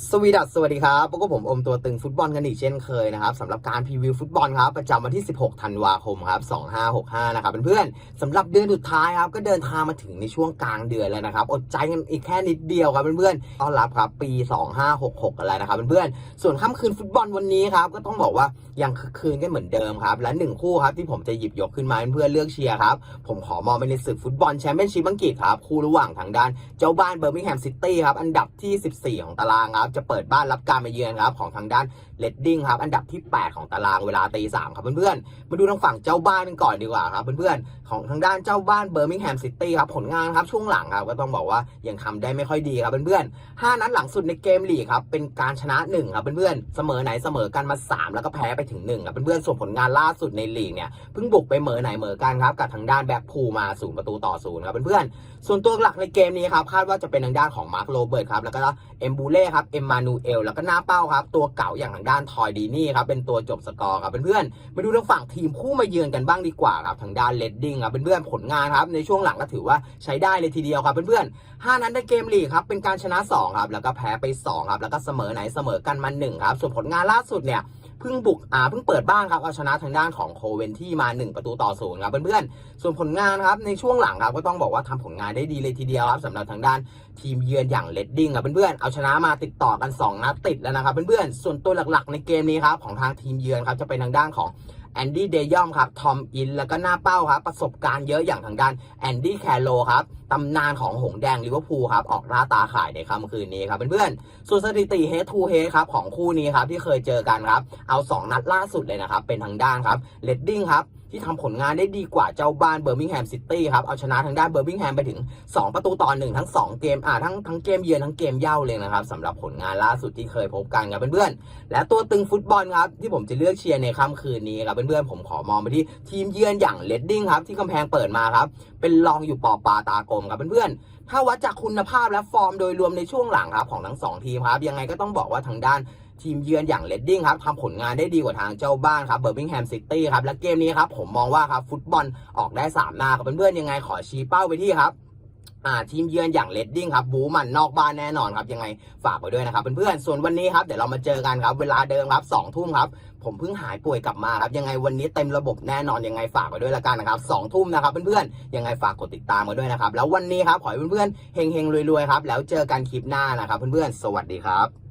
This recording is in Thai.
สวีดัสสวัสดีครับพวกบผมอมตัวตึงฟุตบอลกันอีกเช่นเคยนะครับสำหรับการพรีวิวฟุตบอลครับประจำวันที่ 16 ธันวาคมครับ 2565 นะครับเพื่อนๆสำหรับเดือนสุดท้ายครับก็เดินทางมาถึงในช่วงกลางเดือนแล้วนะครับ อดใจกันอีกแค่นิดเดียวครับเพื่อนๆต้อนรับครับปี 2566 กันแล้วนะครับเพื่อนๆส่วนค่ำคืนฟุตบอลวันนี้ครับก็ต้องบอกว่ายังคืนกันเหมือนเดิมครับและหนึ่งคู่ครับที่ผมจะหยิบยกขึ้นมาเพื่อนๆเลือกเชียร์ครับผมขอมองไปในศึกฟุตบอลแชมเปี้ยนชิพอังกฤษครับคู่ระหว่างทางด้านเจ้าบ้านเบอร์มิงแฮมซิตี้ครับอันดับที่ 14 ของตารางครับจะเปิดบ้านรับการมาเยือนครับของทางด้าน เลดดิ้งครับ อันดับที่ 8 ของตารางเวลาตีสามครับเพื่อนๆ มาดูทางฝั่งเจ้าบ้านกันก่อนดีกว่าครับเพื่อนๆ ของทางด้านเจ้าบ้านเบอร์มิงแฮมซิตี้ครับผลงานครับช่วงหลังครับก็ต้องบอกว่ายังทำได้ไม่ค่อยดีครับเพื่อนๆห้านัดหลังสุดในเกมลีกครับเป็นการชนะหนึ่งครับเพื่อนๆ เสมอไหนเสมอกันมาสามแล้วก็แพ้ไปถึงหนึ่งครับเพื่อนๆ ส่วนผลงานล่าสุดในลีกเนี่ยเพิ่งบุกไปเหมอไหนเหมอกันครับกับทางด้านแบ็คพูลมาศูนย์ประตูต่อศูนย์ครับเพื่อนๆ ส่วนตัวหลักในเกมนี้ครับคาดว่าจะเป็นทางด้านของมาร์คโรเบิร์ตครับแล้วก็เอมบูเล่ครับเอ็มมานูเอลแล้วก็หน้าเป้าครับตัวเก่าอย่างทางด้านทอยดีนี่ครับเป็นตัวจบสกอร์ครับเพื่อนๆมาดูทางฝั่งทีมคู่มาเยือนกันบ้างดีกว่าครับทางด้านเลดดิ้งครับเพื่อนๆผลงานครับในช่วงหลังก็ถือว่าใช้ได้เลยทีเดียวครับเพื่อนๆห้านั้นในเกมลีกครับเป็นการชนะสองครับแล้วก็แพ้ไปสองครับแล้วก็เสมอไหนเสมอกันมาหนึ่งครับส่วนผลงานล่าสุดเนี่ย เพิ่งบุกอ่าเพิ่งเปิดบ้านครับเอาชนะทางด้านของโคเวนที่มา 1 ประตูต่อศูนย์ครับเพื่อนๆส่วนผลงานครับในช่วงหลังครับก็ต้องบอกว่าทำผลงานได้ดีเลยทีเดียวครับสำหรับทางด้านทีมเยือนอย่างเลดดิ้งครับเพื่อนๆเอาชนะมาติดต่อกัน2นัดติดแล้วนะครับเพื่อนๆส่วนตัวหลักๆ ในเกมนี้ครับของทางทีมเยือนครับจะเป็นทางด้านของ แอนดี้เดยอมครับทอมอินแล้วก็หน้าเป้าครับ ประสบการณ์เยอะอย่างทางด้านแอนดี้แคโรครับตำนานของหงแดงลิเวอร์พูลครับออกล่าตาข่ายในค่ำคืนนี้ครับเพื่อนๆส่วนสถิติ head to head ครับของคู่นี้ครับที่เคยเจอกันครับเอา 2 นัดล่าสุดเลยนะครับเป็นทางด้านครับเลดดิ้งครับ ที่ทำผลงานได้ดีกว่าเจ้าบ้านเบอร์มิงแฮมซิตี้ครับ เอาชนะทางด้านเบอร์มิงแฮมไปถึง 2 ประตูต่อหนึ่งทั้ง 2 เกมอ่าทั้งทั้งเกมเยือนทั้งเกมเย่าเลยนะครับสำหรับผลงานล่าสุดที่เคยพบกันครับเพื่อนๆ และตัวตึงฟุตบอลครับที่ผมจะเลือกเชียร์ในค่ำคืนนี้ครับเพื่อนๆผมขอมองไปที่ทีมเยือนอย่างเลดดิ้งครับที่กำแพงเปิดมาครับเป็นรองอยู่ปอปาตากลมครับเพื่อนๆถ้าวัดจากคุณภาพและฟอร์มโดยรวมในช่วงหลังครับของทั้งสองทีมครับยังไงก็ต้องบอกว่าทางด้าน ทีมเยือนอย่างเลดดิ้งครับทำผลงานได้ดีกว่าทางเจ้าบ้านครับเบอร์มิงแฮมซิตี้ครับและเกมนี้ครับผมมองว่าครับฟุตบอลออกได้3หน้าครับเพื่อนๆยังไงขอชี้เป้าไปที่ครับทีมเยือนอย่างเลดดิ้งครับบูมันนอกบ้านแน่นอนครับยังไงฝากไว้ด้วยนะครับเพื่อนๆส่วนวันนี้ครับเดี๋ยวเรามาเจอกันครับเวลาเดิมครับสองทุ่มครับผมเพิ่งหายป่วยกลับมาครับยังไงวันนี้เต็มระบบแน่นอนยังไงฝากไว้ด้วยละกันนะครับสองทุ่มนะครับเพื่อนๆยังไงฝากกดติดตามมาด้วยนะครับแล้ววันนี้ครับขอให้เพื่อนๆเฮงๆรวยๆครับแล้วเจอกันคลิปหน้านะครับเพื่อนๆสวัสดีครับ